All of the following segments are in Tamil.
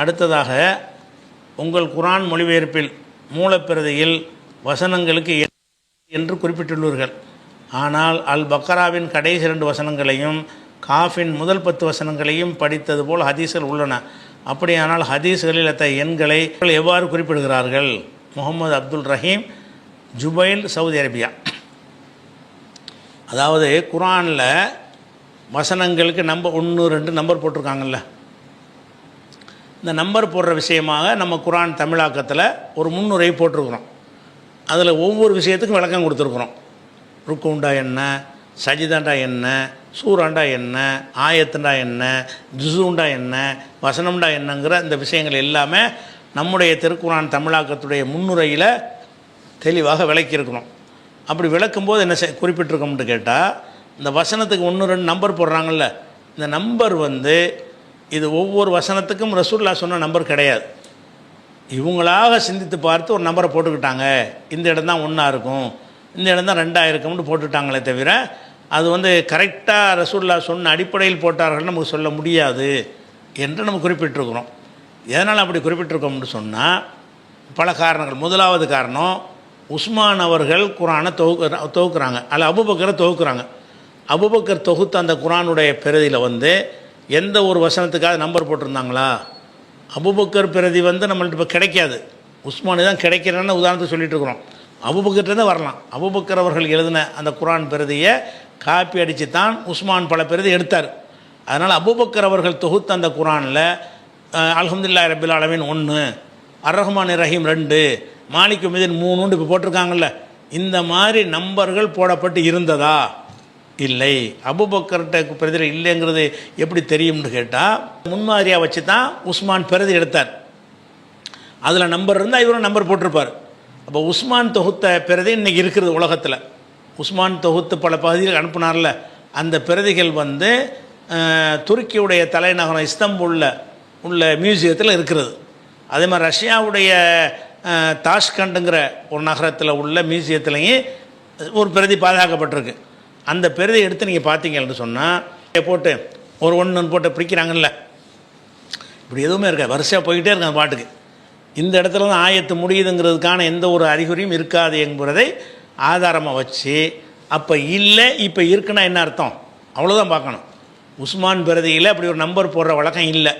அடுத்ததாக உங்கள் குரான் மொழிபெயர்ப்பில் மூலப்பிரதியில் வசனங்களுக்கு என்று குறிப்பிட்டுள்ளீர்கள். ஆனால் அல் பக்கராவின் கடைசி இரண்டு வசனங்களையும் காஃபின் முதல் பத்து வசனங்களையும் படித்தது போல் ஹதீஸ்கள் உள்ளன. அப்படியானால் ஹதீஸ்களில் அத்தகைய எண்களை எவ்வாறு குறிப்பிடுகிறார்கள்? Mohammed Abdul Rahim Jubail Saudi Arabia. அதாவது குரானில் வசனங்களுக்கு நம்பர் ஒன்று ரெண்டு நம்பர் போட்டிருக்காங்கல்ல. இந்த நம்பர் போடுற விஷயமாக நம்ம குரான் தமிழாக்கத்தில் ஒரு முன்னுரை போட்டிருக்கிறோம். அதில் ஒவ்வொரு விஷயத்துக்கும் விளக்கம் கொடுத்துருக்குறோம். ருக்குண்டா என்ன சஜிதாண்டா என்ன சூராண்டா என்ன ஆயத்துண்டா என்ன ஜுசுண்டா என்ன வசனம்டா என்னங்கிற இந்த விஷயங்கள் எல்லாமே நம்முடைய திருக்குரான் தமிழாக்கத்துடைய முன்னுரையில் தெளிவாக விளக்கியிருக்கணும் அப்படி விளக்கும்போது என்ன குறிப்பிட்டிருக்கோம்னு கேட்டால் இந்த வசனத்துக்கு ஒன்று ரெண்டு நம்பர் போடுறாங்கல்ல இந்த நம்பர் வந்து இது ஒவ்வொரு வசனத்துக்கும் ரசூல்லா சொன்ன நம்பர் கிடையாது. இவங்களாக சிந்தித்து பார்த்து ஒரு நம்பரை போட்டுக்கிட்டாங்க. இந்த இடம் தான் ஒன்றா இருக்கும். இந்த இடம் தான் ரெண்டாக இருக்கும்னு போட்டுட்டாங்களே தவிர அது வந்து கரெக்டாக ரசூல்லா சொன்ன அடிப்படையில் போட்டார்கள் நமக்கு சொல்ல முடியாது என்று நம்ம குறிப்பிட்டிருக்கிறோம். எதனால் அப்படி குறிப்பிட்டிருக்கோம்னு சொன்னால் பல காரணங்கள். முதலாவது காரணம் உஸ்மான் அவர்கள் குரானை தொகு தொகுக்குறாங்க. அல்ல அபுபக்கரை தொகுக்குறாங்க. அபுபக்கர் தொகுத்த அந்த குரானுடைய பிரதியில் வந்து எந்த ஒரு வசனத்துக்காக நம்பர் போட்டிருந்தாங்களா? அபுபக்கர் பிரதி வந்து நம்மள்ட்ட இப்போ கிடைக்காது. உஸ்மானி தான் கிடைக்கிறேன்னு உதாரணத்துக்கு சொல்லிட்டு இருக்கிறோம் அபுபக்கர்லேருந்து வரலாம். அபுபக்கர் அவர்கள் எழுதின அந்த குரான் பிரதியை காப்பி அடித்து தான் உஸ்மான் பல பிரதி எடுத்தார். அதனால் அபுபக்கர் அவர்கள் தொகுத்த அந்த குரானில் அலமதுல்லா ரபில் அளவின் ஒன்று அர்ரஹ்மான் ரஹீம் ரெண்டு மாலிக் மீதின் மூணுன்னு இப்போ போட்டிருக்காங்கல்ல. இந்த மாதிரி நம்பர்கள் போடப்பட்டு இருந்ததா? இல்லை. அபுபக்கர்கிட்ட பிரதியில் இல்லைங்கிறது எப்படி தெரியும்னு கேட்டால் முன்மாதிரியாக வச்சு தான் உஸ்மான் பிரதி எடுத்தார். அதில் நம்பர் இருந்தால் இவரும் நம்பர் போட்டிருப்பார். அப்போ உஸ்மான் தொகுத்த பிரதி இன்றைக்கி இருக்கிறது உலகத்தில். உஸ்மான் தொகுத்து பல பகுதிகள் அனுப்புனார்ல. அந்த பிரதிகள் வந்து துருக்கியுடைய தலைநகரம் இஸ்தம்பூலில் உள்ள மியூசியத்தில் இருக்கிறது. அதே மாதிரி ரஷ்யாவுடைய தாஷ்கண்டுங்கிற ஒரு நகரத்தில் உள்ள மியூசியத்துலேயும் ஒரு பிரதி பாதுகாக்கப்பட்டிருக்கு. அந்த பிரதி எடுத்து நீங்கள் பார்த்தீங்கன்னு சொன்னால் போட்டு ஒரு ஒன்று போட்டு பிரிக்கிறாங்கல்ல இப்படி எதுவுமே இருக்காது. வரிசையாக போய்கிட்டே இருக்கு அந்த பாட்டுக்கு. இந்த இடத்துல தான் ஆயத்து முடியுதுங்கிறதுக்கான எந்த ஒரு அறிகுறியும் இருக்காது என்கிறதை ஆதாரமாக வச்சு அப்போ இல்லை இப்போ இருக்குன்னா என்ன அர்த்தம்? அவ்வளோதான் பார்க்கணும். உஸ்மான் பிரதியில் அப்படி ஒரு நம்பர் போடுற வழக்கம் இல்லை.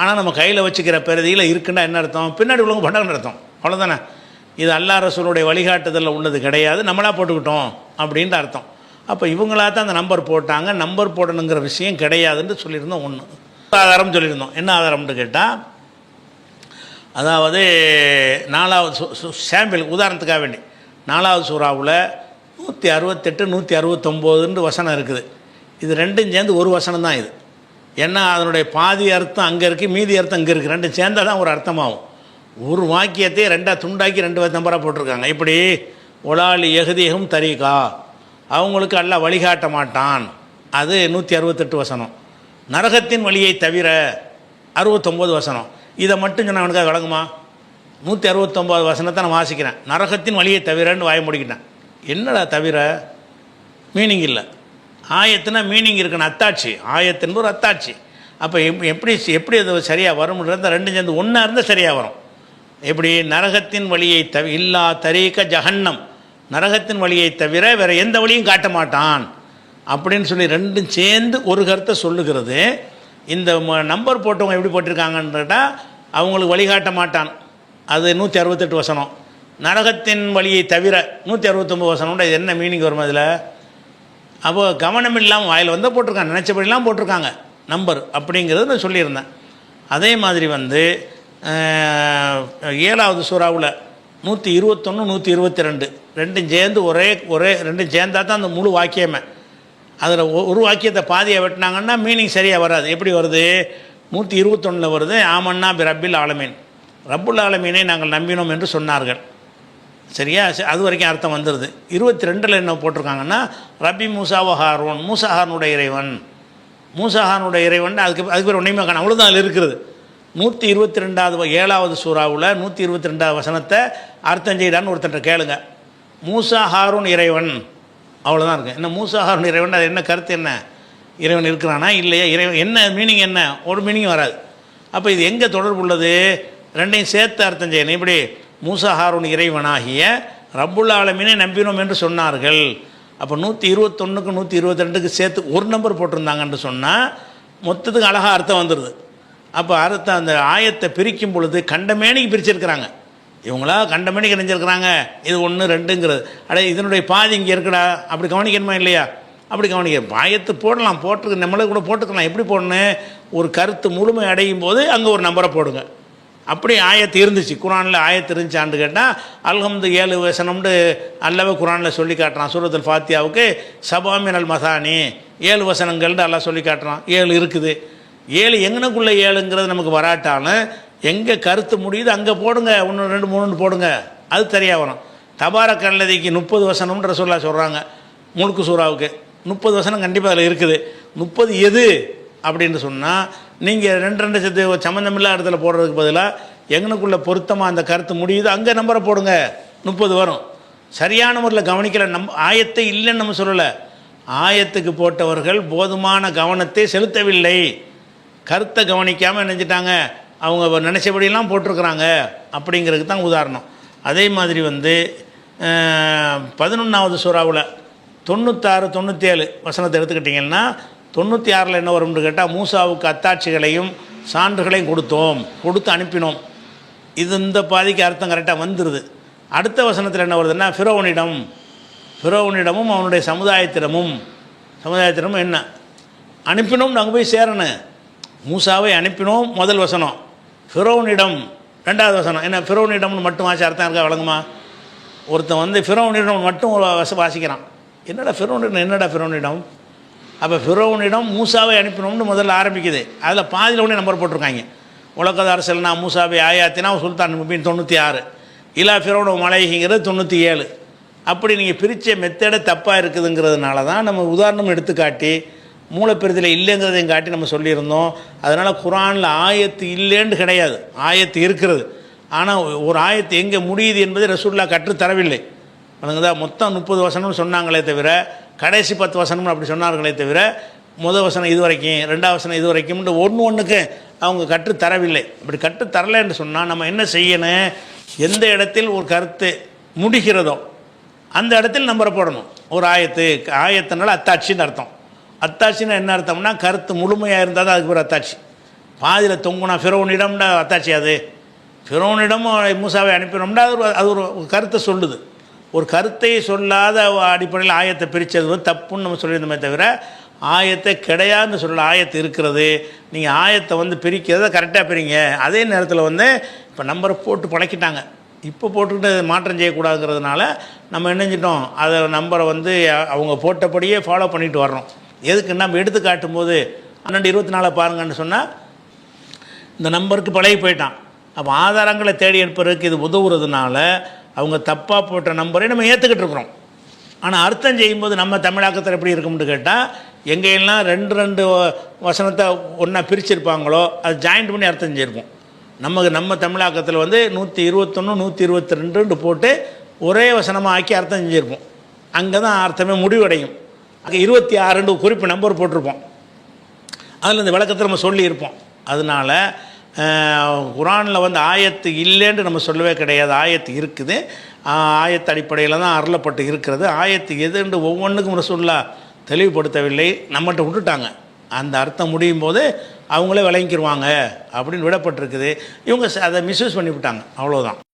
ஆனால் நம்ம கையில் வச்சுக்கிற பிரதியில் இருக்குன்னா என்ன அர்த்தம்? பின்னாடி உள்ளவங்க பண்ணாங்கன்னு அர்த்தம். அவ்வளோதானே இது அல்லா ரசூலுடைய வழிகாட்டுதலில் உள்ளது கிடையாது. நம்மளாக போட்டுக்கிட்டோம் அப்படின்ற அர்த்தம். அப்போ இவங்களா தான் அந்த நம்பர் போட்டாங்க. நம்பர் போடணுங்கிற விஷயம் கிடையாதுன்னு சொல்லியிருந்தோம் ஒன்று ஆதாரம் சொல்லியிருந்தோம். என்ன ஆதாரம்னு கேட்டால் அதாவது நாலாவது சு- சாம்பிள் உதாரணத்துக்காக வேண்டி. நாலாவது சூறாவில் நூற்றி அறுபத்தெட்டு நூற்றி அறுபத்தொம்போதுன்னு வசனம் இருக்குது. இது ரெண்டும் சேர்ந்து ஒரு வசனம் தான் இது. ஏன்னா அதனுடைய பாதி அர்த்தம் அங்கே இருக்குது மீதி அர்த்தம் இங்கே இருக்குது ரெண்டும் சேர்ந்தால் தான் ஒரு அர்த்தமாகும். ஒரு வாக்கியத்தை ரெண்டாக துண்டாக்கி ரெண்டு நம்பராக போட்டிருக்காங்க. இப்படி ஒலாலி எகுதியகும் தரீகா அவங்களுக்கு அல்ல வழிகாட்ட மாட்டான். அது நூற்றி அறுபத்தெட்டு வசனம். நரகத்தின் வழியை தவிர அறுபத்தொம்போது வசனம். இதை மட்டும் சொன்ன அவனுக்காக விளங்குமா நூற்றி அறுபத்தொம்போது வசனத்தை நான் வாசிக்கிறேன். நரகத்தின் வழியை தவிரன்னு வாய முடிக்கிட்டேன். என்னடா தவிர? மீனிங் இல்லை. ஆயத்துனா மீனிங் இருக்கணும் அத்தாட்சி. ஆயத்தின் ஒரு அத்தாட்சி. அப்போ எப் எப்படி எப்படி அது சரியாக வரும்ன்றது ரெண்டும் சேர்ந்து ஒன்றா இருந்தால் சரியாக வரும். எப்படி? நரகத்தின் வழியை தவி இல்லா தரீக்க ஜஹன்னம். நரகத்தின் வழியை தவிர வேறு எந்த வழியும் காட்ட மாட்டான். அப்படின்னு சொல்லி ரெண்டும் சேர்ந்து ஒரு கருத்தை சொல்லுகிறது. இந்த ம- நம்பர் போட்டவங்க எப்படி போட்டிருக்காங்கன்னு கேட்டால் அவங்களுக்கு வழிகாட்ட மாட்டான். அது நூற்றி அறுபத்தெட்டு வசனம். நரகத்தின் வழியை தவிர நூற்றி அறுபத்தொம்பது வசனம்ன்ற இது என்ன மீனிங் வரும் அதில்? அப்போ கவனம் இல்லாமல் வாயில் வந்து போட்டிருக்காங்க. நினச்சபடிலாம் போட்டிருக்காங்க. நம்பர் அப்படிங்கிறது நான் சொல்லியிருந்தேன். அதே மாதிரி வந்து ஏழாவது சூறாவில் நூற்றி இருபத்தொன்று நூற்றி இருபத்தி ரெண்டு ரெண்டும் சேர்ந்து ஒரே ஒரே ரெண்டும் சேர்ந்தா தான் அந்த முழு வாக்கியமே. அதில் ஒரு வாக்கியத்தை பாதியை வெட்டினாங்கன்னா மீனிங் சரியாக வராது. எப்படி வருது? நூற்றி இருபத்தொன்னில் வருது ஆமன்னா பி ரப்பில் ஆலமீன். ரப்புல் ஆலமீனை நாங்கள் நம்பினோம் என்று சொன்னார்கள். சரியா? சரி, அது வரைக்கும் அர்த்தம் வந்துடுது இருபத்தி ரெண்டில் என்ன போட்டிருக்காங்கன்னா ரப்பி மூசாவ ஹாரோன் மூசாஹானுடைய இறைவன். மூசாஹானுடைய இறைவன் அதுக்கு அதுக்கு பேர் ஒன்றையுமே காணும். அவ்வளோதான் அதில் இருக்கிறது. நூற்றி இருபத்தி ரெண்டாவது ஏழாவது சூறாவில் நூற்றி இருபத்தி ரெண்டாவது வசனத்தை அர்த்தம் செய்தான்னு ஒருத்தன் கேளுங்க. மூசா ஹாரூன் இறைவன். அவ்வளோதான் இருக்கு. என்ன மூசா ஹாரூன் இறைவன் அது என்ன கருத்து என்ன? இறைவன் இருக்கிறானா? இல்லையா? இறைவன் என்ன மீனிங் என்ன? ஒரு மீனிங் வராது. அப்போ இது எங்கே தொடர்பு உள்ளது? ரெண்டையும் சேர்த்து அர்த்தம் செய்யணும். இப்படி மூசா ஹாரூன் இறைவனாகிய ரப்புல் ஆலமீனை நம்பினோம் என்று சொன்னார்கள். அப்போ நூற்றி இருபத்தொன்னுக்கு நூற்றி இருபத்தி ரெண்டுக்கு சேர்த்து ஒரு நம்பர் போட்டிருந்தாங்கன்னு சொன்னால் மொத்தத்துக்கு அழகாக அர்த்தம் வந்துடுது அப்போ அறுத்த அந்த ஆயத்தை பிரிக்கும் பொழுது கண்டமேனிக்கு பிரிச்சிருக்கிறாங்க. இவங்களா கண்டமேனிக்கு நினைஞ்சிருக்கிறாங்க இது ஒன்று ரெண்டுங்கிறது. அட இதனுடைய பாதி இங்கே இருக்குடா. அப்படி கவனிக்கணுமா இல்லையா? அப்படி கவனிக்க ஆயத்து போடலாம் போட்டு நம்மளே கூட போட்டுக்கலாம். எப்படி போடணும்? ஒரு கருத்து முழுமை அடையும் போது அங்கே ஒரு நம்பரை போடுங்க. அப்படி ஆயத்து இருந்துச்சு. குரானில் ஆயத்து இருந்துச்சான்னு கேட்டால் அல்ஹம்து ஏழு வசனம்னு அல்லவே குரானில் சொல்லி காட்டுறான். சூரத்துல் ஃபாத்தியாவுக்கு சபாமினல் மசானி. ஏழு வசனங்கள்னு எல்லாம் சொல்லி காட்டுறான். ஏழு இருக்குது. ஏழு எங்கனக்குள்ளே ஏழுங்கிறது நமக்கு வராட்டாலும் எங்கே கருத்து முடியுது அங்கே போடுங்க ஒன்று ரெண்டு மூணுன்னு போடுங்க. அது தெரியா வரும். தபார கல்லதிக்கு முப்பது வசனம்ன்ற சொல்ல சொல்கிறாங்க முழுக்கு சூறாவுக்கு. முப்பது வசனம் கண்டிப்பாக அதில் இருக்குது. முப்பது எது அப்படின்னு சொன்னால் நீங்கள் ரெண்டு ரெண்டு சத்து சம்மந்தமில்லா இடத்துல போடுறதுக்கு பதிலாக எங்கனுக்குள்ளே பொருத்தமாக அந்த கருத்து முடியுது அங்கே நம்பரை போடுங்க. முப்பது வரும். சரியான முறையில் கவனிக்கல நம் ஆயத்தை இல்லைன்னு நம்ம சொல்லலை. ஆயத்துக்கு போட்டவர்கள் போதுமான கவனத்தை செலுத்தவில்லை. கருத்தை கவனிக்காமல் நினைச்சிட்டாங்க அவங்க நினச்சபடியெல்லாம் போட்டிருக்கிறாங்க. அப்படிங்கிறதுக்கு தான் உதாரணம். அதே மாதிரி வந்து பதினொன்றாவது சூறாவில் தொண்ணூத்தாறு தொண்ணூற்றேழு வசனத்தை எடுத்துக்கிட்டிங்கன்னா தொண்ணூற்றி ஆறில் என்ன வரும்னு கேட்டால் மூசாவுக்கு அத்தாட்சிகளையும் சான்றுகளையும் கொடுத்தோம். கொடுத்து அனுப்பினோம். இது இந்த பாதிக்கு அர்த்தம் கரெக்டாக வந்துடுது அடுத்த வசனத்தில் என்ன வருதுன்னா ஃபிரோவனிடம் ஃபிரோவனிடமும் அவனுடைய சமுதாயத்திடமும். சமுதாயத்திடமும் என்ன? அனுப்பினோம் நாங்கள் போய் சேரணும். மூசாவை அனுப்பினோம் முதல் வசனம். ஃபிரோனிடம் ரெண்டாவது வசனம். என்ன ஃபிரோனிடம்னு மட்டும் வாசி அர்த்தம் இருக்கா வழங்குமா ஒருத்தன் வந்து ஃபிரோனிடம் மட்டும் வச வாசிக்கிறான். என்னடா ஃபிரோனிடம் என்னடா ஃபிரோனிடம்? அப்போ ஃபிரோனிடம் மூசாவை அனுப்பினோம்னு முதல்ல ஆரம்பிக்குது. அதில் பாதியில் ஒன்றே நம்பர் போட்டிருக்காங்க. உலகத அரசல்னா மூசாவை ஆயாத்தினா சுல்தான் முபின் தொண்ணூற்றி ஆறு இலா ஃபிரோனோ மலைங்கிறது தொண்ணூற்றி ஏழு அப்படி நீங்கள் பிரித்த மெத்தடை தப்பாக இருக்குதுங்கிறதுனால தான் நம்ம உதாரணம் எடுத்துக்காட்டி மூலப்பெருதில் இல்லைங்கிறதையும் காட்டி நம்ம சொல்லியிருந்தோம். அதனால் குரானில் ஆயத்து இல்லைன்னு கிடையாது. ஆயத்து இருக்கிறது. ஆனால் ஒரு ஆயத்து எங்கே முடியுது என்பதை ரசூல்லா கற்றுத்தரவில்லை வணங்குதா? மொத்தம் முப்பது வசனம்னு சொன்னாங்களே தவிர கடைசி பத்து வசனம்னு அப்படி சொன்னார்களே தவிர முதல் வசனம் இது வரைக்கும் ரெண்டாவது வசனம் இது வரைக்கும்னு ஒன்று ஒன்றுக்கு அவங்க கற்றுத் தரவில்லை. அப்படி கற்றுத் தரலைன்னு சொன்னால் நம்ம என்ன செய்யணும்? எந்த இடத்தில் ஒரு கருத்து முடிகிறதோ அந்த இடத்தில் நம்பரை போடணும். ஒரு ஆயத்து ஆயத்தினால அத்தாட்சின்னு அர்த்தம். அத்தாட்சின்னா என்ன அர்த்தம்னா கருத்து முழுமையாக இருந்தால் தான் அதுக்கு ஒரு அத்தாட்சி. பாதியில் தொங்குனா ஃபிரோனிடம்னா அத்தாட்சி அது. ஃபிரோனிடம் மூசாவை அனுப்பினோம்னா அது ஒரு அது ஒரு கருத்தை சொல்லுது. ஒரு கருத்தை சொல்லாத அடிப்படையில் ஆயத்தை பிரித்தது வந்து தப்புன்னு நம்ம சொல்லியிருந்தோமே தவிர ஆயத்தை கிடையாதுன்னு சொல்ல ஆயத்து இருக்கிறது. நீங்கள் ஆயத்தை வந்து பிரிக்கிறத கரெக்டாக பிரிங்க. அதே நேரத்தில் வந்து இப்போ நம்பரை போட்டு பழக்கிட்டாங்க. இப்போ போட்டுக்கிட்டு மாற்றம் செய்யக்கூடாதுங்கிறதுனால நம்ம என்ன செஞ்சிட்டோம்? அதை நம்பரை வந்து அவங்க போட்டபடியே ஃபாலோ பண்ணிட்டு வர்றோம். எதுக்கு நம்ம எடுத்து காட்டும்போது பன்னெண்டு இருபத்தி நாலை பாருங்கன்னு சொன்னால் இந்த நம்பருக்கு பழகி போயிட்டான். அப்போ ஆதாரங்களை தேடி எடுப்பதற்கு இது உதவுறதுனால அவங்க தப்பாக போட்ட நம்பரை நம்ம ஏற்றுக்கிட்டு இருக்கிறோம். ஆனால் அர்த்தம் செய்யும்போது நம்ம தமிழாக்கத்தில் எப்படி இருக்கும்னு கேட்டால் எங்கெல்லாம் ரெண்டு ரெண்டு வசனத்தை ஒன்றா பிரிச்சிருப்பாங்களோ அது ஜாயிண்ட் பண்ணி அர்த்தம் செஞ்சுருப்போம் நமக்கு நம்ம தமிழாக்கத்தில் வந்து நூற்றி இருபத்தொன்று நூற்றி இருபத்தி ரெண்டுன்னு போட்டு ஒரே வசனமாக ஆக்கி அர்த்தம் செஞ்சுருப்போம். அங்கே தான் அர்த்தமே முடிவடையும். அங்கே இருபத்தி ஆறுன்னு குறிப்பு நம்பர் போட்டிருப்போம். அதில் இந்த விளக்கத்தை நம்ம சொல்லியிருப்போம். அதனால் குரானில் வந்து ஆயத்து இல்லைன்னு நம்ம சொல்லவே கிடையாது. ஆயத்து இருக்குது. ஆயத்து அடிப்படையில் தான் அருளப்பட்டு இருக்கிறது. ஆயத்து எதுன்னு ஒவ்வொன்றுக்கும் ரசூல்லா தெளிவுபடுத்தவில்லை. நம்மகிட்ட விட்டுட்டாங்க. அந்த அர்த்தம் முடியும் போது அவங்களே விளங்கிக்கிடுவாங்க அப்படின்னு விடப்பட்டிருக்குது. இவங்க அதை மிஸ்யூஸ் பண்ணிவிட்டாங்க அவ்வளோதான்